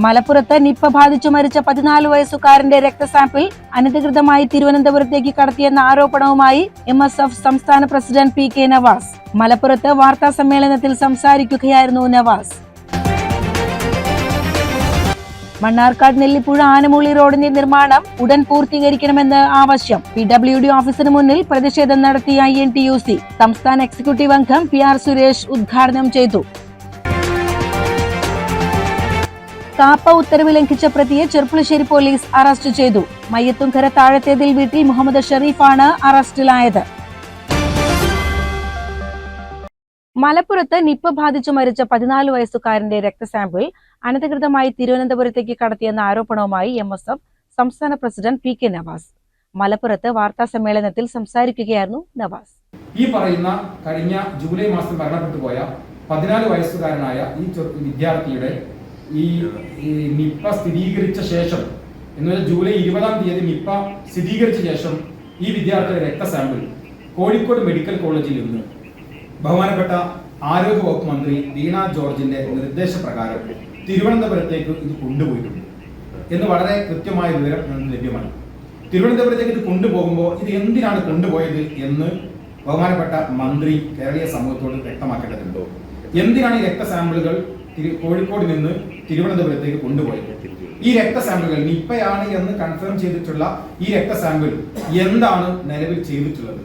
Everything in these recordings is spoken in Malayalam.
മലപ്പുറത്ത് നിപ്പ ബാധിച്ചു മരിച്ച പതിനാല് വയസ്സുകാരന്റെ രക്തസാമ്പിൾ അനധികൃതമായി തിരുവനന്തപുരത്തേക്ക് കടത്തിയെന്ന ആരോപണവുമായി എം എസ് എഫ് സംസ്ഥാന പ്രസിഡന്റ് പി കെ നവാസ്. മലപ്പുറത്ത് വാർത്താ സമ്മേളനത്തിൽ സംസാരിക്കുകയായിരുന്നു നവാസ്. മണ്ണാർക്കാട് നെല്ലിപ്പുഴ ആനമൂളി റോഡിന്റെ നിർമ്മാണം ഉടൻ പൂർത്തീകരിക്കണമെന്ന് ആവശ്യം. പി ഡബ്ല്യു ഡി ഓഫീസിന് മുന്നിൽ പ്രതിഷേധം നടത്തിയ I N T U C. സംസ്ഥാന എക്സിക്യൂട്ടീവ് അംഗം പി ആർ സുരേഷ് ഉദ്ഘാടനം ചെയ്തു. കാപ്പ ഉത്തരവ് ലംഘിച്ച പ്രതിയെ ചെർപ്പുളശ്ശേരി പോലീസ് അറസ്റ്റ് ചെയ്തു. മയ്യത്തുംകര താഴത്തേതിൽ വീട്ടിൽ മുഹമ്മദ് ഷെറീഫാണ് അറസ്റ്റിലായത്. മലപ്പുറത്ത് നിപ്പ ബാധിച്ചു മരിച്ച പതിനാല് വയസ്സുകാരന്റെ രക്തസാമ്പിൾ അനധികൃതമായി തിരുവനന്തപുരത്തേക്ക് കടത്തിയെന്ന ആരോപണവുമായി എം എസ് എഫ് സംസ്ഥാന പ്രസിഡന്റ് പി കെ നവാസ്. മലപ്പുറത്ത് വാർത്താ സമ്മേളനത്തിൽ സംസാരിക്കുകയായിരുന്നു നവാസ്. ഈ പറയുന്ന കഴിഞ്ഞ ജൂലൈ മാസം മരണപ്പെട്ടു പോയ പതിനാല് വയസ്സുകാരനായ ഈ വിദ്യാർത്ഥിയുടെ ഈ നിപ്പ സ്ഥിരീകരിച്ച ശേഷം എന്ന് വെച്ചാൽ ജൂലൈ ഇരുപതാം തീയതി നിപ്പ സ്ഥിരീകരിച്ച ശേഷം ഈ വിദ്യാർത്ഥിയുടെ രക്തസാമ്പിൾ കോഴിക്കോട് മെഡിക്കൽ കോളേജിൽ നിന്ന് ബഹുമാനപ്പെട്ട ആരോഗ്യ വകുപ്പ് മന്ത്രി വീണ ജോർജിന്റെ നിർദ്ദേശപ്രകാരം തിരുവനന്തപുരത്തേക്ക് ഇത് കൊണ്ടുപോയിട്ടുണ്ട്. എന്ന് വളരെ കൃത്യമായ വിവരം ലഭ്യമാണ്. തിരുവനന്തപുരത്തേക്ക് ഇത് കൊണ്ടുപോകുമ്പോൾ ഇത് എന്തിനാണ് കൊണ്ടുപോയത് എന്ന് ബഹുമാനപ്പെട്ട മന്ത്രി കേരളീയ സമൂഹത്തോട് വ്യക്തമാക്കേണ്ടതുണ്ടോ. എന്തിനാണ് ഈ രക്തസാമ്പിളുകൾ തിരു- കോഴിക്കോട് നിന്ന് തിരുവനന്തപുരത്തേക്ക് കൊണ്ടുപോയത്. ഈ രക്ത സാമ്പിളുകൾ നിപ്പയാണ് എന്ന് കൺഫേം ചെയ്തിട്ടുള്ള ഈ രക്ത സാമ്പിൾ എന്താണ് നിലവിൽ ചെയ്തിട്ടുള്ളത്?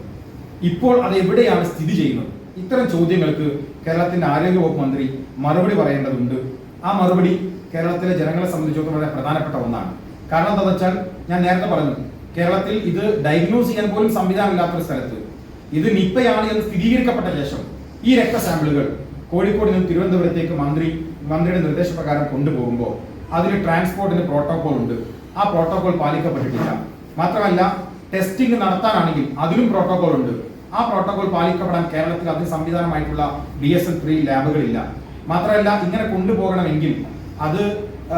ഇപ്പോൾ അത് എവിടെയാണ് സ്ഥിതി ചെയ്യുന്നത്? ഇത്തരം ചോദ്യങ്ങൾക്ക് കേരളത്തിന്റെ ആരോഗ്യ വകുപ്പ് മന്ത്രി മറുപടി പറയേണ്ടതുണ്ട്. ആ മറുപടി കേരളത്തിലെ ജനങ്ങളെ സംബന്ധിച്ചിടത്തോളം വളരെ പ്രധാനപ്പെട്ട ഒന്നാണ്. കാരണം എന്താണെന്ന് വെച്ചാൽ ഞാൻ നേരത്തെ പറഞ്ഞു കേരളത്തിൽ ഇത് ഡയഗ്നോസ് ചെയ്യാൻ പോലും സംവിധാനമില്ലാത്തൊരു സ്ഥലത്ത്. ഇത് നിപ്പയാണ് എന്ന് സ്ഥിരീകരിക്കപ്പെട്ട ശേഷം ഈ രക്തസാമ്പിളുകൾ കോഴിക്കോട് നിന്ന് തിരുവനന്തപുരത്തേക്ക് മന്ത്രി മന്ത്രിയുടെ നിർദ്ദേശപ്രകാരം കൊണ്ടുപോകുമ്പോൾ അതിന് ട്രാൻസ്പോർട്ടിന് പ്രോട്ടോകോൾ ഉണ്ട്. ആ പ്രോട്ടോകോൾ പാലിക്കപ്പെട്ടിട്ടില്ല. മാത്രമല്ല ടെസ്റ്റിംഗ് നടത്താനാണെങ്കിൽ അതിലും പ്രോട്ടോകോൾ ഉണ്ട്. ആ പ്രോട്ടോകോൾ പാലിക്കപ്പെടാൻ കേരളത്തിൽ അതിന് സംവിധാനമായിട്ടുള്ള ബി എസ് ത്രീ ലാബുകളില്ല. മാത്രമല്ല ഇങ്ങനെ കൊണ്ടുപോകണമെങ്കിൽ അത്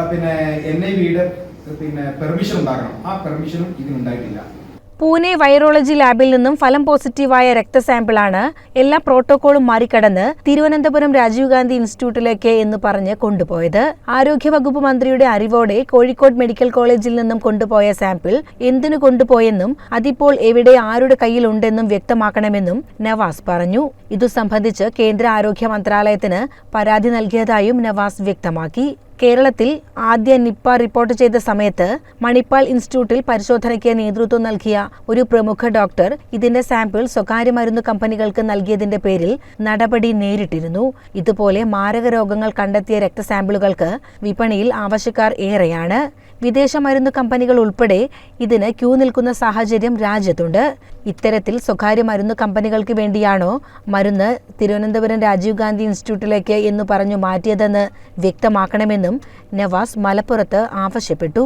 പിന്നെ എൻ ഐ വിയുടെ പിന്നെ പെർമിഷൻ ഉണ്ടാകണം. ആ പെർമിഷനും ഇതിനുണ്ടായിട്ടില്ല. പൂനെ വൈറോളജി ലാബിൽ നിന്നും ഫലം പോസിറ്റീവായ രക്തസാമ്പിളാണ് എല്ലാ പ്രോട്ടോകോളും മറികടന്ന് തിരുവനന്തപുരം രാജീവ് ഗാന്ധി ഇൻസ്റ്റിറ്റ്യൂട്ടിലേക്ക് എന്ന് പറഞ്ഞ് കൊണ്ടുപോയത്. ആരോഗ്യവകുപ്പ് മന്ത്രിയുടെ അറിവോടെ കോഴിക്കോട് മെഡിക്കൽ കോളേജിൽ നിന്നും കൊണ്ടുപോയ സാമ്പിൾ എന്തിനു കൊണ്ടുപോയെന്നും അതിപ്പോൾ എവിടെ ആരുടെ കയ്യിലുണ്ടെന്നും വ്യക്തമാക്കണമെന്നും നവാസ് പറഞ്ഞു. ഇതു സംബന്ധിച്ച് കേന്ദ്ര ആരോഗ്യ മന്ത്രാലയത്തിന് പരാതി നൽകിയതായും നവാസ് വ്യക്തമാക്കി. കേരളത്തിൽ ആദ്യ നിപ്പ റിപ്പോർട്ട് ചെയ്ത സമയത്ത് മണിപ്പാൽ ഇൻസ്റ്റിറ്റ്യൂട്ടിൽ പരിശോധനയ്ക്ക് നേതൃത്വം നൽകിയ ഒരു പ്രമുഖ ഡോക്ടർ ഇതിന്റെ സാമ്പിൾ സ്വകാര്യ മരുന്ന് കമ്പനികൾക്ക് നൽകിയതിന്റെ പേരിൽ നടപടി നേരിട്ടിരുന്നു. ഇതുപോലെ മാരക രോഗങ്ങൾ കണ്ടെത്തിയ രക്തസാമ്പിളുകൾക്ക് വിപണിയിൽ ആവശ്യക്കാർ ഏറെയാണ്. വിദേശ മരുന്ന് കമ്പനികൾ ഉൾപ്പെടെ ഇതിന് ക്യൂ നിൽക്കുന്ന സാഹചര്യം രാജ്യത്തുണ്ട്. ഇത്തരത്തിൽ സ്വകാര്യ മരുന്ന് കമ്പനികൾക്ക് വേണ്ടിയാണോ മരുന്ന് തിരുവനന്തപുരം രാജീവ് ഗാന്ധി ഇൻസ്റ്റിറ്റ്യൂട്ടിലേക്ക് എന്ന് പറഞ്ഞു മാറ്റിയതെന്ന് വ്യക്തമാക്കണമെന്നും നവാസ് മലപ്പുറത്ത് ആവശ്യപ്പെട്ടു.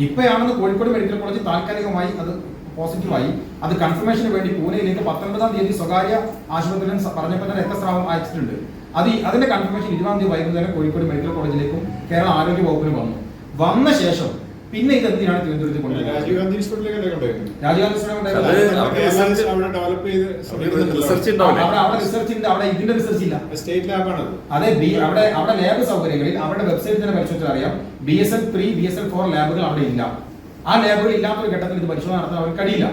നിപ്പയാണെന്ന് കോഴിക്കോട് മെഡിക്കൽ കോളേജ് താൽക്കാലികമായി അത് പോസിറ്റീവായി അത് കൺഫർമേഷന് വേണ്ടി പൂനെയിലേക്ക് പത്തൊൻപതാം തീയതി സ്വകാര്യ ആശുപത്രിയിൽ പറഞ്ഞപ്പോൾ രക്തസ്രാവം അയച്ചിട്ടുണ്ട്. അത് അതിന്റെ കൺഫർമേഷൻ ഇരുപതാം തീയതി വൈകുന്നേരം കോഴിക്കോട് മെഡിക്കൽ കോളേജിലേക്കും കേരള ആരോഗ്യ വകുപ്പിനും വന്നു. വന്ന ശേഷം പിന്നെ ഇത് എന്തിനാണ് തിരുവനന്തപുരത്ത് കൊണ്ടുവരുന്നത്? രാജീവ് ഗാന്ധി ഇൻസ്റ്റിറ്റ്യൂട്ടിലേക്കല്ലേ അവിടെ അവിടെ അവിടെ റിസർച്ച് അവിടെ ഇതിന്റെ റിസർച്ച് ഇല്ല. സ്റ്റേറ്റ് ലാബാണത് അതെ ബി അവിടെ അവിടെ ലാബ് സൗകര്യങ്ങളിൽ അവരുടെ വെബ്സൈറ്റിൽ തന്നെ പരിശോധിച്ചാൽ അറിയാം. B S L three B S L four ലാബുകൾ അവിടെ ഇല്ല. ആ ലാബുകൾ ഇല്ലാത്തൊരു ഘട്ടത്തിൽ ഇത് പരിശോധന നടത്താൻ അവർക്ക് കഴിയില്ല.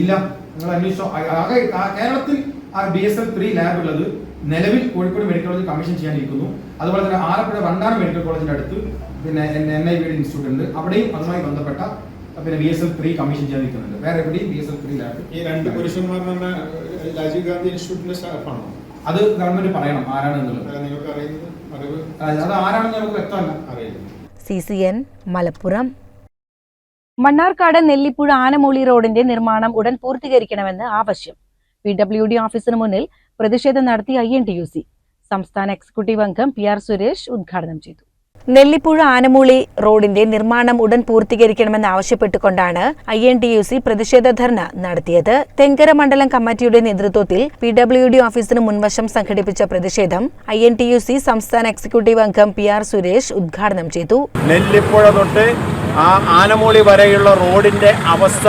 ഇല്ല. നിങ്ങൾ അന്വേഷിച്ചോ. കേരളത്തിൽ ആ B S L three lab ഉള്ളത് നിലവിൽ കോഴിക്കോട് മെഡിക്കൽ കോളേജ് കമ്മീഷൻ ചെയ്യാനിരിക്കുന്നു. അതുപോലെ തന്നെ ആലപ്പുഴ വണ്ടാനം മെഡിക്കൽ കോളേജിന്റെ അടുത്ത് പിന്നെ എൻ ഐ വിയുടെ ഇൻസ്റ്റിറ്റ്യൂട്ട് ഉണ്ട്. അവിടെയും അതുമായി ബന്ധപ്പെട്ട പിന്നെ B S L three commission ചെയ്യാൻ നിൽക്കുന്നുണ്ട് വേറെ എവിടെയും B S L three lab ഈ രണ്ട് പുരുഷന്മാർ തന്നെ രാജീവ് ഗാന്ധി ഇൻസ്റ്റിറ്റ്യൂട്ടിന്റെ സ്റ്റാഫാണോ? അത് ഗവൺമെന്റ് പറയണം ആരാണെന്നുള്ളത്. നിങ്ങൾക്ക് അറിയുന്നത് അത് ആരാണെന്ന് നമുക്ക് വ്യക്തമല്ല. അറിയില്ല. C C N Malappuram. Mannarkkad Nellipuzha Anamooli റോഡിന്റെ നിർമ്മാണം ഉടൻ പൂർത്തീകരിക്കണമെന്ന് ആവശ്യം. പി ഡബ്ല്യു ഡി ഓഫീസിന് മുന്നിൽ പ്രതിഷേധം നടത്തി I N T U C. സംസ്ഥാന എക്സിക്യൂട്ടീവ് അംഗം പി ആർ സുരേഷ് ഉദ്ഘാടനം ചെയ്തു. നെല്ലിപ്പുഴ ആനമൂളി റോഡിന്റെ നിർമ്മാണം ഉടൻ പൂർത്തീകരിക്കണമെന്ന് ആവശ്യപ്പെട്ടുകൊണ്ടാണ് I N T U C പ്രതിഷേധ ധർണ നടത്തിയത്. തെങ്കര മണ്ഡലം കമ്മിറ്റിയുടെ നേതൃത്വത്തിൽ പി ഡബ്ല്യു ഡി ഓഫീസിന് മുൻവശം സംഘടിപ്പിച്ച പ്രതിഷേധം I N T U C സംസ്ഥാന എക്സിക്യൂട്ടീവ് അംഗം പി ആർ സുരേഷ് ഉദ്ഘാടനം ചെയ്തു. നെല്ലിപ്പുഴ തൊട്ട് ആ ആനമൂളി വരെയുള്ള റോഡിന്റെ അവസ്ഥ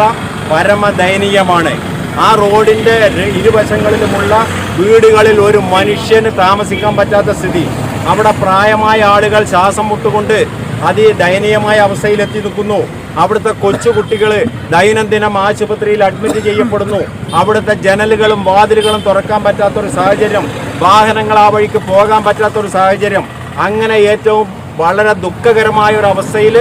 പരമദയനീയമാണ്. ആ റോഡിന്റെ ഇരുവശങ്ങളിലുമുള്ള വീടുകളിൽ ഒരു മനുഷ്യന് താമസിക്കാൻ പറ്റാത്ത സ്ഥിതി. അവിടെ പ്രായമായ ആളുകൾ ശ്വാസം മുട്ടുകൊണ്ട് അതി ദയനീയമായ അവസ്ഥയിലെത്തി നിൽക്കുന്നു. അവിടുത്തെ കൊച്ചുകുട്ടികൾ ദൈനംദിനം ആശുപത്രിയിൽ അഡ്മിറ്റ് ചെയ്യപ്പെടുന്നു. അവിടുത്തെ ജനലുകളും വാതിലുകളും തുറക്കാൻ പറ്റാത്തൊരു സാഹചര്യം. വാഹനങ്ങൾ ആ വഴിക്ക് പോകാൻ പറ്റാത്തൊരു സാഹചര്യം. അങ്ങനെ ഏറ്റവും വളരെ ദുഃഖകരമായ ഒരു അവസ്ഥയിൽ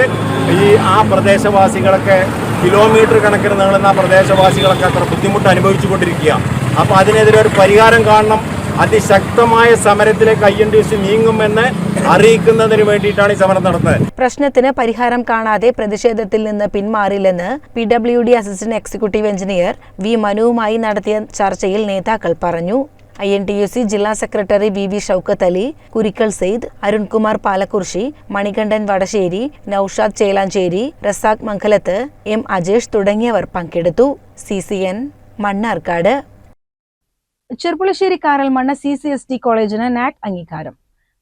ഈ ആ പ്രദേശവാസികളൊക്കെ കിലോമീറ്റർ കണക്കിന് നീളുന്ന പ്രദേശവാസികളൊക്കെ അത്ര ബുദ്ധിമുട്ട് അനുഭവിച്ചു കൊണ്ടിരിക്കുക അപ്പോൾ അതിനെതിരെ ഒരു പരിഹാരം കാണണം. അതിശക്തമായ സമരത്തിലേക്ക് ഐ എൻ ഡി സി നീങ്ങുമെന്ന് അറിയിക്കുന്നതിന് വേണ്ടിയിട്ടാണ് ഈ സമരം നടത്തുന്നത് പ്രശ്നത്തിന് പരിഹാരം കാണാതെ പ്രതിഷേധത്തിൽ നിന്ന് പിന്മാറില്ലെന്ന് P W D assistant executive engineer V മനുവുമായി നടത്തിയ ചർച്ചയിൽ നേതാക്കൾ പറഞ്ഞു. I N T U C ജില്ലാ secretary V V Shoukath Ali Kurikkal Sayed Arunkumar Palakkurissi Manikandan Vadasseri Noushad Chelancheri Razak Mangalath M Ajesh തുടങ്ങിയവർ പങ്കെടുത്തു. C C N Mannarkkad. Cherpulassery Karalmanna C C S T കോളേജിന് നാക് അംഗീകാരം.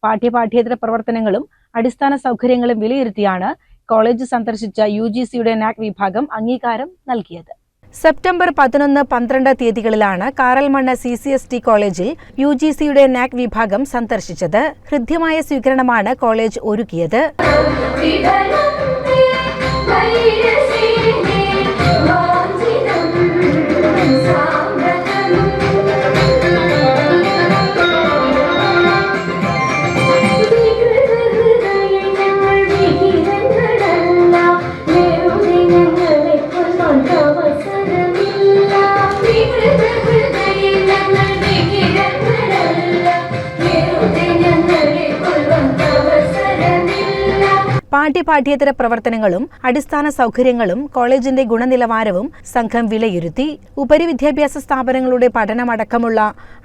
പാഠ്യപാഠ്യേതര പ്രവർത്തനങ്ങളും അടിസ്ഥാന സൗകര്യങ്ങളും വിലയിരുത്തിയാണ് കോളേജ് സന്ദർശിച്ച യു ജി സിയുടെ നാക് വിഭാഗം അംഗീകാരം നൽകിയത്. സെപ്റ്റംബർ പതിനൊന്ന് പന്ത്രണ്ട് തീയതികളിലാണ് Karalmanna C C S T കോളേജിൽ യു ജി സിയുടെ നാക് വിഭാഗം സന്ദർശിച്ചത്. ഹൃദ്യമായ സ്വീകരണമാണ് കോളേജ് ഒരുക്കിയത്. പാഠ്യപാഠ്യേതര പ്രവർത്തനങ്ങളും അടിസ്ഥാന സൗകര്യങ്ങളും കോളേജിന്റെ ഗുണനിലവാരവും സംഘം വിലയിരുത്തി ഉപരിവിദ്യാഭ്യാസ സ്ഥാപനങ്ങളുടെ പഠനമടക്കമുള്ള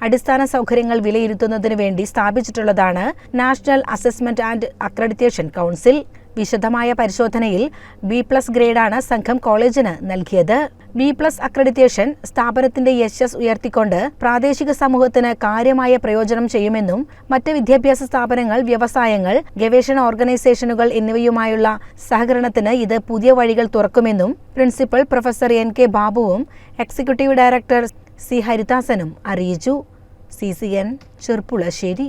അടിസ്ഥാന സൗകര്യങ്ങൾ വിലയിരുത്തുന്നതിനു വേണ്ടി സ്ഥാപിച്ചിട്ടുള്ളതാണ് national assessment and accreditation council. വിശദമായ പരിശോധനയിൽ ബി പ്ലസ് ഗ്രേഡാണ് സംഘം കോളേജിന് നൽകിയത്. ബി പ്ലസ് അക്രഡിറ്റേഷൻ സ്ഥാപനത്തിന്റെ യശസ് ഉയർത്തിക്കൊണ്ട് പ്രാദേശിക സമൂഹത്തിന് കാര്യമായ പ്രയോജനം ചെയ്യുമെന്നും മറ്റ് വിദ്യാഭ്യാസ സ്ഥാപനങ്ങൾ വ്യവസായങ്ങൾ ഗവേഷണ ഓർഗനൈസേഷനുകൾ എന്നിവയുമായുള്ള സഹകരണത്തിന് ഇത് പുതിയ വഴികൾ തുറക്കുമെന്നും പ്രിൻസിപ്പൽ പ്രൊഫസർ എൻ കെ ബാബുവും എക്സിക്യൂട്ടീവ് ഡയറക്ടർ സി ഹരിദാസനും അറിയിച്ചു. C C N Cherpulassery.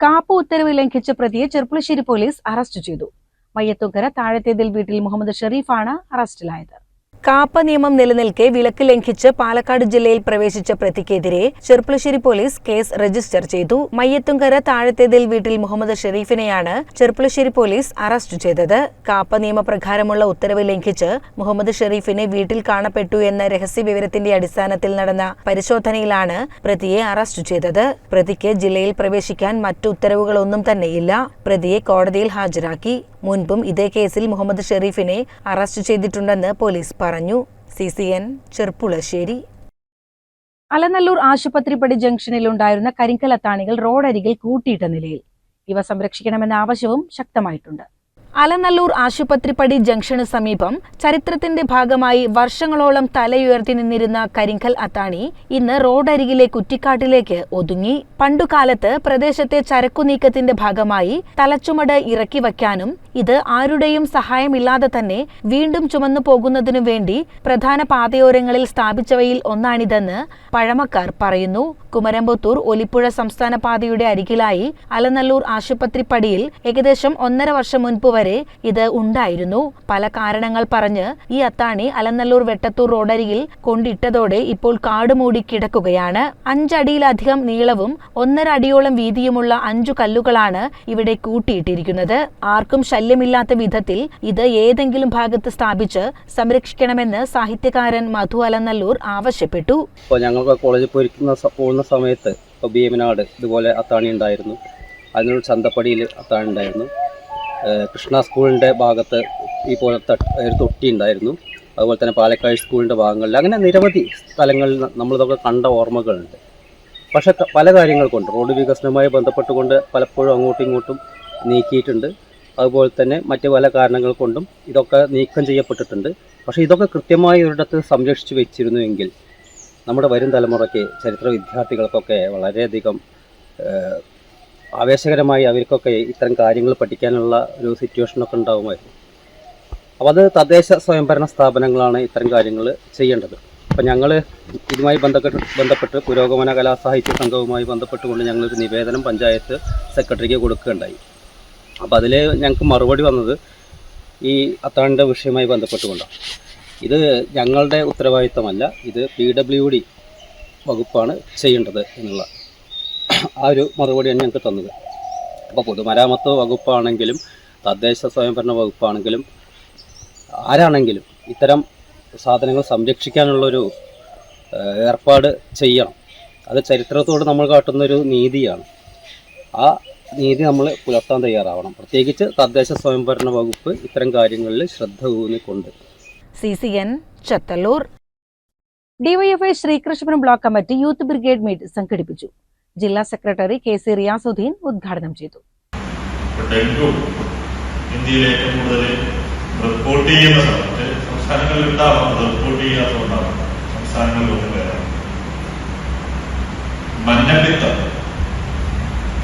Kaup ഉത്തരവ് ലംഘിച്ച പ്രതിയെ ചെർപ്പുളശ്ശേരി പോലീസ് അറസ്റ്റ് ചെയ്തു. മയ്യത്തുങ്കര താഴത്തേതിൽ വീട്ടിൽ മുഹമ്മദ് ഷെറീഫാണ് അറസ്റ്റിലായത്. കാപ്പ നിയമം നിലനിൽക്കെ വിലക്ക് ലംഘിച്ച് പാലക്കാട് ജില്ലയിൽ പ്രവേശിച്ച പ്രതിക്കെതിരെ ചെർപ്പുളശ്ശേരി പോലീസ് കേസ് രജിസ്റ്റർ ചെയ്തു. മയ്യത്തുങ്കര താഴത്തേതിൽ വീട്ടിൽ മുഹമ്മദ് ഷെരീഫിനെയാണ് ചെർപ്പുളശ്ശേരി പോലീസ് അറസ്റ്റ് ചെയ്തത്. കാപ്പ നിയമപ്രകാരമുള്ള ഉത്തരവ് ലംഘിച്ച് മുഹമ്മദ് ഷെരീഫിനെ വീട്ടിൽ കാണപ്പെട്ടു എന്ന രഹസ്യ വിവരത്തിന്റെ അടിസ്ഥാനത്തിൽ നടന്ന പരിശോധനയിലാണ് പ്രതിയെ അറസ്റ്റ് ചെയ്തത്. പ്രതിക്ക് ജില്ലയിൽ പ്രവേശിക്കാൻ മറ്റു ഉത്തരവുകളൊന്നും തന്നെയില്ല. പ്രതിയെ കോടതിയിൽ ഹാജരാക്കി. മുൻപും ഇതേ കേസിൽ മുഹമ്മദ് ഷെരീഫിനെ അറസ്റ്റ് ചെയ്തിട്ടുണ്ടെന്ന് പോലീസ് പറഞ്ഞു. C C N Cherpulassery. Alanallur Ashupathrippadi ജംഗ്ഷനിലുണ്ടായിരുന്ന കരിങ്കലത്താണികൾ റോഡരികിൽ കൂട്ടിയിട്ട നിലയിൽ. ഇവ സംരക്ഷിക്കണമെന്ന ആവശ്യവും ശക്തമായിട്ടുണ്ട്. അലനല്ലൂർ ആശുപത്രിപ്പടി ജംഗ്ഷന് സമീപം ചരിത്രത്തിന്റെ ഭാഗമായി വർഷങ്ങളോളം തലയുയർത്തി നിന്നിരുന്ന കരിങ്കൽ അത്താണി ഇന്ന് റോഡരികിലെ കുറ്റിക്കാട്ടിലേക്ക് ഒതുങ്ങി. പണ്ടുകാലത്ത് പ്രദേശത്തെ ചരക്കുനീക്കത്തിന്റെ ഭാഗമായി തലച്ചുമട് ഇറക്കി വയ്ക്കാനും ഇത് ആരുടെയും സഹായമില്ലാതെ തന്നെ വീണ്ടും ചുമന്നു പോകുന്നതിനു വേണ്ടി പ്രധാന പാതയോരങ്ങളിൽ സ്ഥാപിച്ചവയിൽ ഒന്നാണിതെന്ന് പഴമക്കാർ പറയുന്നു. കുമരമ്പത്തൂർ ഒലിപ്പുഴ സംസ്ഥാന പാതയുടെ അരികിലായി അലനല്ലൂർ ആശുപത്രിപ്പടിയിൽ ഏകദേശം ഒന്നര വർഷം മുൻപ് വരെ ഇത് ഉണ്ടായിരുന്നു. പല കാരണങ്ങൾ പറഞ്ഞ് ഈ അത്താണി അലനല്ലൂർ വെട്ടത്തൂർ റോഡരികിൽ കൊണ്ടിട്ടതോടെ ഇപ്പോൾ കാടുമൂടി കിടക്കുകയാണ്. അഞ്ചടിയിലധികം നീളവും ഒന്നര അടിയോളം വീതിയുമുള്ള അഞ്ചു കല്ലുകളാണ് ഇവിടെ കൂട്ടിയിട്ടിരിക്കുന്നത്. ആർക്കും ശല്യമില്ലാത്ത വിധത്തിൽ ഇത് ഏതെങ്കിലും ഭാഗത്ത് സ്ഥാപിച്ച് സംരക്ഷിക്കണമെന്ന് സാഹിത്യകാരൻ മധു അലനല്ലൂർ ആവശ്യപ്പെട്ടു. ഇപ്പോൾ സമയത്ത് ഭീമനാട് ഇതുപോലെ അത്താണി ഉണ്ടായിരുന്നു. അതിനോട് ചന്തപ്പടിയിൽ അത്താണി ഉണ്ടായിരുന്നു. കൃഷ്ണ സ്കൂളിന്റെ ഭാഗത്ത് ഈ പോലത്തെ ഒരു തൊട്ടി ഉണ്ടായിരുന്നു. അതുപോലെ തന്നെ പാലക്കാട് സ്കൂളിന്റെ ഭാഗങ്ങളിൽ അങ്ങനെ നിരവധി സ്ഥലങ്ങളിൽ നമ്മളിതൊക്കെ കണ്ട ഓർമ്മകളുണ്ട്. പക്ഷെ പല കാര്യങ്ങൾ കൊണ്ട് റോഡ് വികസനവുമായി ബന്ധപ്പെട്ടുകൊണ്ട് പലപ്പോഴും അങ്ങോട്ടും ഇങ്ങോട്ടും നീക്കിയിട്ടുണ്ട്. അതുപോലെ തന്നെ മറ്റ് പല കാരണങ്ങൾ കൊണ്ടും ഇതൊക്കെ നീക്കം ചെയ്യപ്പെട്ടിട്ടുണ്ട്. പക്ഷേ ഇതൊക്കെ കൃത്യമായി ഒരിടത്ത് സംരക്ഷിച്ചു വെച്ചിരുന്നുവെങ്കിൽ നമ്മുടെ വരും തലമുറയ്ക്ക് ചരിത്ര വിദ്യാർത്ഥികൾക്കൊക്കെ വളരെയധികം ആവേശകരമായി അവർക്കൊക്കെ ഇത്തരം കാര്യങ്ങൾ പഠിക്കാനുള്ള ഒരു സിറ്റുവേഷനൊക്കെ ഉണ്ടാകുമായിരുന്നു അപ്പോൾ അത് തദ്ദേശ സ്വയംഭരണ സ്ഥാപനങ്ങളാണ് ഇത്തരം കാര്യങ്ങൾ ചെയ്യേണ്ടത്. അപ്പോൾ ഞങ്ങൾ ഇതുമായി ബന്ധപ്പെട്ട് ബന്ധപ്പെട്ട് പുരോഗമന കലാസാഹിത്യ സംഘവുമായി ബന്ധപ്പെട്ടുകൊണ്ട് ഞങ്ങളൊരു നിവേദനം പഞ്ചായത്ത് സെക്രട്ടറിക്ക് കൊടുക്കുകയുണ്ടായി. അപ്പോൾ അതിൽ ഞങ്ങൾക്ക് മറുപടി വന്നത് ഈ അത്താണിന്റെ വിഷയവുമായി ബന്ധപ്പെട്ടുകൊണ്ടാണ്. ഇത് ഞങ്ങളുടെ ഉത്തരവാദിത്തമല്ല ഇത് പി ഡബ്ല്യു ഡി വകുപ്പാണ് ചെയ്യേണ്ടത് എന്നുള്ള ആ ഒരു മറുപടിയാണ് ഞങ്ങൾക്ക് തന്നത്. അപ്പോൾ പൊതുമരാമത്ത് വകുപ്പാണെങ്കിലും തദ്ദേശ സ്വയംഭരണ വകുപ്പാണെങ്കിലും ആരാണെങ്കിലും ഇത്തരം സാധനങ്ങൾ സംരക്ഷിക്കാനുള്ളൊരു ഏർപ്പാട് ചെയ്യണം. അത് ചരിത്രത്തോട് നമ്മൾ കാട്ടുന്നൊരു നീതിയാണ്. ആ നീതി നമ്മൾ പുലർത്താൻ തയ്യാറാവണം. പ്രത്യേകിച്ച് തദ്ദേശ സ്വയംഭരണ വകുപ്പ് ഇത്തരം കാര്യങ്ങളിൽ ശ്രദ്ധ ഊന്നിക്കൊണ്ട്. C C N Chathallur. DYFI Sreekrishnapuram block committee youth brigade meet സംഘടിപ്പിച്ചു. ജില്ലാ സെക്രട്ടറി കെ സി റിയാസുദ്ദീൻ ഉദ്ഘാടനം ചെയ്തു. ഏറ്റവും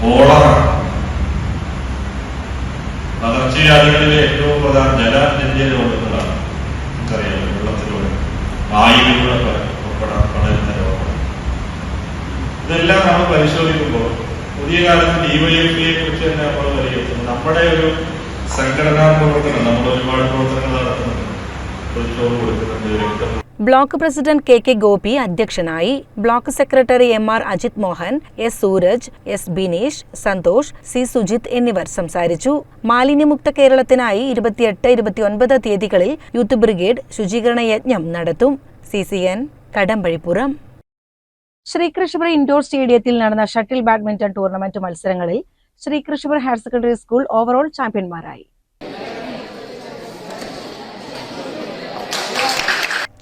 കോളറ പകർച്ചവ്യാധികളിലെ ഏറ്റവും പ്രധാന ജലജന്യ രോഗങ്ങളാണ്. നമുക്കറിയാം വെള്ളത്തിലൂടെ വായുവിലൂടെ ഇതെല്ലാം നമ്മൾ പരിശോധിക്കുമ്പോൾ പുതിയ കാലത്ത് ഡിവൈഎഫ്ഐയെ കുറിച്ച് തന്നെ നമ്മൾ പരിഗണിക്കും നമ്മുടെ ഒരു സംഘടനാ പ്രവർത്തനം നമ്മൾ ഒരുപാട് പ്രവർത്തനങ്ങൾ നടത്തുന്നുണ്ട്. Block president K K Gopi അധ്യക്ഷനായി block secretary M R Ajith Mohan S Sooraj S Bineesh Santhosh C Sujith എന്നിവർ സംസാരിച്ചു. മാലിന്യമുക്ത കേരളത്തിനായി ഇരുപത്തിയെട്ട് ഇരുപത്തിയൊൻപത് തീയതികളിൽ യൂത്ത് ബ്രിഗേഡ് ശുചീകരണ യജ്ഞം നടത്തും. C C N Kadampazhipuram. Sreekrishnapuram indoor സ്റ്റേഡിയത്തിൽ നടന്ന ഷട്ടിൽ ബാഡ്മിന്റൺ ടൂർണമെന്റ് മത്സരങ്ങളിൽ Sreekrishnapuram higher secondary school overall ചാമ്പ്യന്മാരായി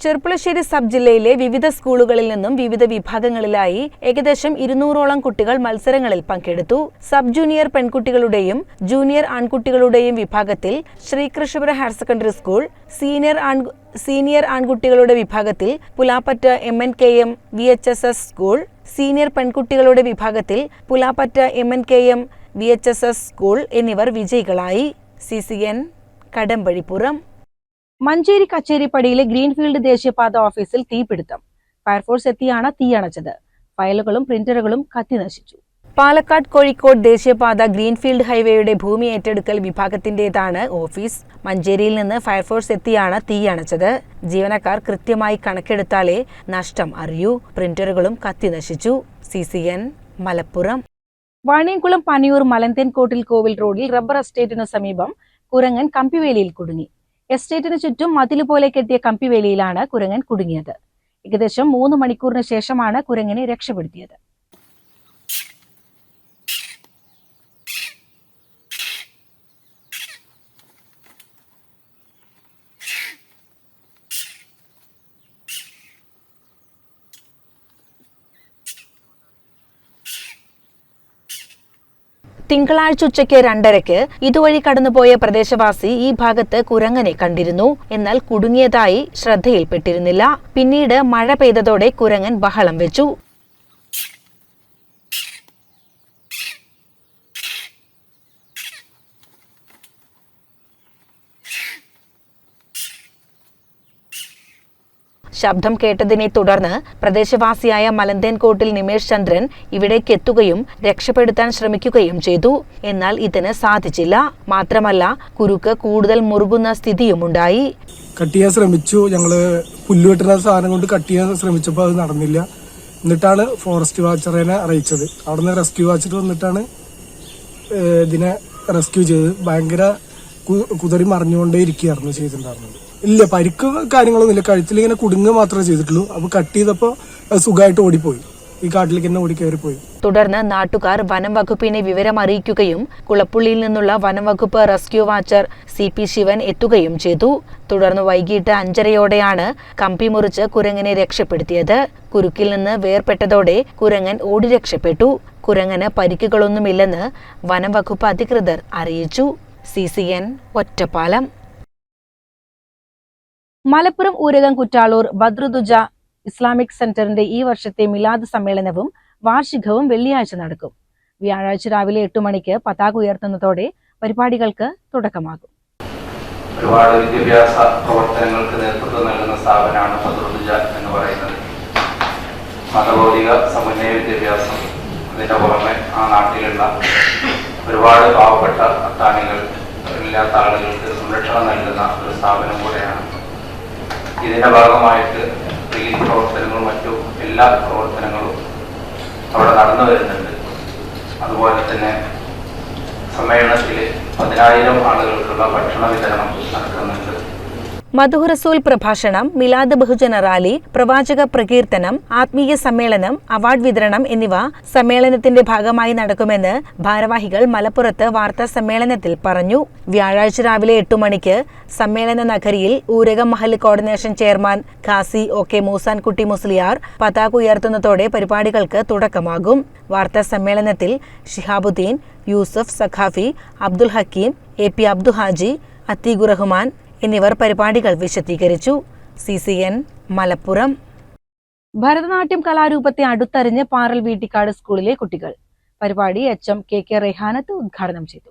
Cherpulassery sub ജില്ലയിലെ വിവിധ സ്കൂളുകളിൽ നിന്നും വിവിധ വിഭാഗങ്ങളിലായി ഏകദേശം ഇരുന്നൂറോളം കുട്ടികൾ മത്സരങ്ങളിൽ പങ്കെടുത്തു. സബ് ജൂനിയർ പെൺകുട്ടികളുടെയും ജൂനിയർ ആൺകുട്ടികളുടെയും വിഭാഗത്തിൽ Sreekrishnapuram higher secondary school senior ആൺ സീനിയർ ആൺകുട്ടികളുടെ വിഭാഗത്തിൽ Pulapatta M N K M V H S S school senior പെൺകുട്ടികളുടെ വിഭാഗത്തിൽ Pulapatta M N K M V H S S school എന്നിവർ വിജയികളായി. C C N Kadambazhipuram. Manjeri കച്ചേരിപ്പടിയിലെ greenfield ദേശീയപാത ഓഫീസിൽ തീപിടുത്തം. ഫയർഫോഴ്സ് എത്തിയാണ് തീയണച്ചത് ഫയലുകളും പ്രിന്ററുകളും കത്തിനശിച്ചു പാലക്കാട് കോഴിക്കോട് ദേശീയപാത ഗ്രീൻഫീൽഡ് ഹൈവേയുടെ ഭൂമി ഏറ്റെടുക്കൽ വിഭാഗത്തിന്റേതാണ് ഓഫീസ്. മഞ്ചേരിയിൽ നിന്ന് ഫയർഫോഴ്സ് എത്തിയാണ് തീയണച്ചത് ജീവനക്കാർ കൃത്യമായി കണക്കെടുത്താലേ നഷ്ടം അറിയൂ. പ്രിന്ററുകളും കത്തി നശിച്ചു. C C N Malappuram. Vaniyamkulam Panniyur മലന്തേൻകോട്ടിൽ കോവിൽ റോഡിൽ റബ്ബർ എസ്റ്റേറ്റിനു സമീപം കുരങ്ങൻ കമ്പിവേലിയിൽ കുടുങ്ങി. എസ്റ്റേറ്റിന് ചുറ്റും മതിൽ പോലെ കെട്ടിയ കമ്പിവേലിയിലാണ് കുരങ്ങൻ കുടുങ്ങിയത്. ഏകദേശം മൂന്ന് മണിക്കൂറിന് ശേഷമാണ് കുരങ്ങനെ രക്ഷപ്പെടുത്തിയത്. തിങ്കളാഴ്ച ഉച്ചയ്ക്ക് രണ്ടരയ്ക്ക് ഇതുവഴി കടന്നുപോയ പ്രദേശവാസി ഈ ഭാഗത്ത് കുരങ്ങനെ കണ്ടിരുന്നു. എന്നാൽ കുടുങ്ങിയതായി ശ്രദ്ധയിൽപ്പെട്ടിരുന്നില്ല. പിന്നീട് മഴ പെയ്തതോടെ കുരങ്ങൻ ബഹളം വെച്ചു. ശബ്ദം കേട്ടതിനെ തുടർന്ന് പ്രദേശവാസിയായ മലന്തേൻകോട്ടിൽ നിമേഷ് ചന്ദ്രൻ ഇവിടേക്ക് എത്തുകയും രക്ഷപ്പെടുത്താൻ ശ്രമിക്കുകയും ചെയ്തു. എന്നാൽ ഇതിന് സാധിച്ചില്ല. മാത്രമല്ല കുരുക്ക് കൂടുതൽ മുറുകുന്ന സ്ഥിതിയുമുണ്ടായി കട്ട് ചെയ്യാൻ ശ്രമിച്ചു. ഞങ്ങൾ പുല്ലുവെട്ടുന്ന സാധനം കൊണ്ട് കട്ട് ചെയ്യാൻ ശ്രമിച്ചപ്പോൾ അത് നടന്നില്ല. എന്നിട്ടാണ് ഫോറസ്റ്റ് വാച്ചറിനെ അറിയിച്ചത്. അവിടുന്ന് റെസ്ക്യൂ വാച്ചർ വന്നിട്ടാണ് ഇതിനെ റെസ്ക്യൂ ചെയ്തത്. ഭയങ്കര കുതിരി മറിഞ്ഞുകൊണ്ടേ ഇരിക്കുകയായിരുന്നു ചെയ്തിട്ടുണ്ടായിരുന്നത്. ഇല്ല പരിക്ക് കാര്യങ്ങളൊന്നും ഇല്ല. കഴുത്തിൽ ഇങ്ങനെ കുടുങ്ങുക മാത്രമേ ചെയ്തിട്ടുള്ളൂ. അപ്പൊ കട്ട് ചെയ്തപ്പോൾ സുഖമായിട്ട് ഓടിപ്പോയി. ഈ കാട്ടിലേക്ക് തന്നെ പോയി തുടർന്ന് നാട്ടുകാർ വനം വകുപ്പിനെ വിവരം അറിയിക്കുകയും കുളപ്പുള്ളിയിൽ നിന്നുള്ള വനം വകുപ്പ് rescue watcher C P Sivan എത്തുകയും ചെയ്തു. തുടർന്ന് വൈകിട്ട് അഞ്ചരയോടെയാണ് കമ്പി മുറിച്ച് കുരങ്ങനെ രക്ഷപ്പെടുത്തിയത്. കുരുക്കിൽ നിന്ന് വേർപെട്ടതോടെ കുരങ്ങൻ ഓടി രക്ഷപ്പെട്ടു. കുരങ്ങന് പരിക്കുകളൊന്നുമില്ലെന്ന് വനം വകുപ്പ് അധികൃതർ അറിയിച്ചു. C C N Ottapalam. Malappuram Oorakam Kuttalur Badrudduja Islamic സെന്ററിന്റെ ഈ വർഷത്തെ മിലാദ് സമ്മേളനവും വാർഷികവും വെള്ളിയാഴ്ച നടക്കും. വ്യാഴാഴ്ച രാവിലെ എട്ട് മണിക്ക് പതാക ഉയർത്തുന്നതോടെ പരിപാടികൾക്ക് തുടക്കമാകും. ഒരുപാട് വിദ്യാഭ്യാസ പ്രവർത്തനങ്ങൾക്ക് നേതൃത്വം നൽകുന്ന സ്ഥാപനമാണ് ബദ്രുദുജ എന്ന് പറയുന്നത്. മതഭൗതിക സമന്വയ വിദ്യാഭ്യാസം അതിന്റെ പുറമെ ആ നാട്ടിലുള്ള ഒരുപാട് പാവപ്പെട്ട അത്താണികൾ ഇല്ലാത്ത ആളുകൾക്ക് സംരക്ഷണം നൽകുന്ന ഒരു സ്ഥാപനം കൂടെയാണ് ഇതിന്റെ ഭാഗമായിട്ട് റിലീഫ് പ്രവർത്തനങ്ങളും മറ്റു എല്ലാ പ്രവർത്തനങ്ങളും അവിടെ നടന്നു വരുന്നുണ്ട്. അതുപോലെ തന്നെ സമ്മേളനത്തിൽ പതിനായിരം ആളുകൾക്കുള്ള ഭക്ഷണ വിതരണം നടക്കുന്നുണ്ട്. മധു റസൂൽ പ്രഭാഷണം മിലാദ് ബഹുജന റാലി പ്രവാചക പ്രകീർത്തനം ആത്മീയ സമ്മേളനം അവാർഡ് വിതരണം എന്നിവ സമ്മേളനത്തിന്റെ ഭാഗമായി നടക്കുമെന്ന് ഭാരവാഹികൾ മലപ്പുറത്ത് വാർത്താ സമ്മേളനത്തിൽ പറഞ്ഞു. വ്യാഴാഴ്ച രാവിലെ എട്ടു മണിക്ക് സമ്മേളന നഗരിയിൽ ഊരകം മഹൽ കോർഡിനേഷൻ ചെയർമാൻ ഖാസി ഒ കെ മൂസാൻകുട്ടി മുസ്ലിയാർ പതാക ഉയർത്തുന്നതോടെ പരിപാടികൾക്ക് തുടക്കമാകും. വാർത്താ സമ്മേളനത്തിൽ ഷിഹാബുദ്ദീൻ യൂസഫ് സഖാഫി അബ്ദുൽ ഹക്കീം എ പി അബ്ദുഹാജി അത്തീഖു റഹ്മാൻ എന്നിവർ പരിപാടികൾ വിശദീകരിച്ചു. C C N Malappuram. Bharatanatyam കലാരൂപത്തെ അടുത്തറിഞ്ഞ് പാറൽ വീട്ടിക്കാട് സ്കൂളിലെ കുട്ടികൾ. പരിപാടി H M K K Rehanath ഉദ്ഘാടനം ചെയ്തു.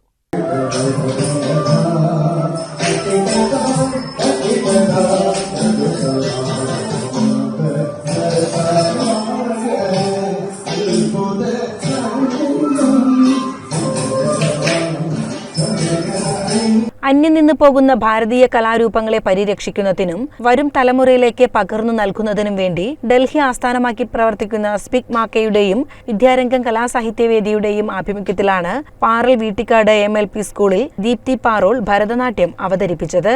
അന്യം നിന്ന് പോകുന്ന ഭാരതീയ കലാരൂപങ്ങളെ പരിരക്ഷിക്കുന്നതിനും വരും തലമുറയിലേക്ക് പകർന്നു നൽകുന്നതിനും വേണ്ടി ഡൽഹി ആസ്ഥാനമാക്കി പ്രവർത്തിക്കുന്ന സ്പിക് മാക്കയുടെയും വിദ്യാരംഗം കലാസാഹിത്യവേദിയുടെയും ആഭിമുഖ്യത്തിലാണ് Paral Veettikkad M L P സ്കൂളിൽ ദീപ്തി പാറോൾ ഭരതനാട്യം അവതരിപ്പിച്ചത്.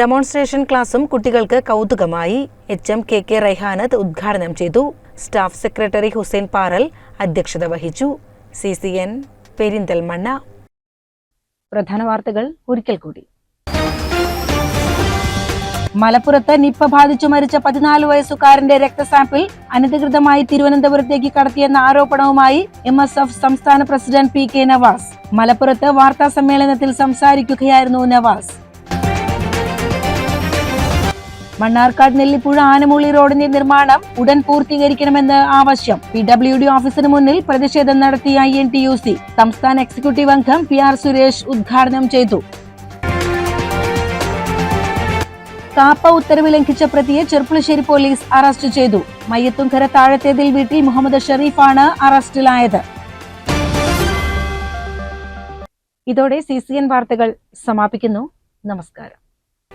ഡെമോൺസ്ട്രേഷൻ ക്ലാസും കുട്ടികൾക്ക് കൗതുകമായി. H M K K Raihanath ഉദ്ഘാടനം ചെയ്തു. സ്റ്റാഫ് സെക്രട്ടറി ഹുസൈൻ പാറൽ അധ്യക്ഷത വഹിച്ചു. C C N Perinthalmanna. പ്രധാന വാർത്തകൾ ഒരിക്കൽ കൂടി. മലപ്പുറത്ത് നിപ്പ ബാധിച്ചു മരിച്ച പതിനാല് വയസ്സുകാരന്റെ രക്തസാമ്പിൾ അനധികൃതമായി തിരുവനന്തപുരത്തേക്ക് കടത്തിയെന്ന ആരോപണവുമായി എം എസ് എഫ് സംസ്ഥാന പ്രസിഡന്റ് പി കെ നവാസ്. മലപ്പുറത്ത് വാർത്താ സമ്മേളനത്തിൽ സംസാരിക്കുകയായിരുന്നു നവാസ്. മണ്ണാർക്കാട് നെല്ലിപ്പുഴ ആനമൂളി റോഡിന്റെ നിർമ്മാണം ഉടൻ പൂർത്തീകരിക്കണമെന്ന് ആവശ്യം. പി ഡബ്ല്യു ഡി ഓഫീസിന് മുന്നിൽ പ്രതിഷേധം നടത്തിയ I N T U C. സംസ്ഥാന എക്സിക്യൂട്ടീവ് അംഗം പി ആർ സുരേഷ് ഉദ്ഘാടനം ചെയ്തു. കാപ്പ ഉത്തരവ് ലംഘിച്ച പ്രതിയെ ചെർപ്പുളശ്ശേരി പോലീസ് അറസ്റ്റ് ചെയ്തു. മയ്യത്തുംകര താഴത്തേതിൽ വീട്ടിൽ മുഹമ്മദ് ഷെറീഫാണ് അറസ്റ്റിലായത്. ഇതോടെ സി സി എൻ വാർത്തകൾ സമാപിക്കുന്നു. നമസ്കാരം.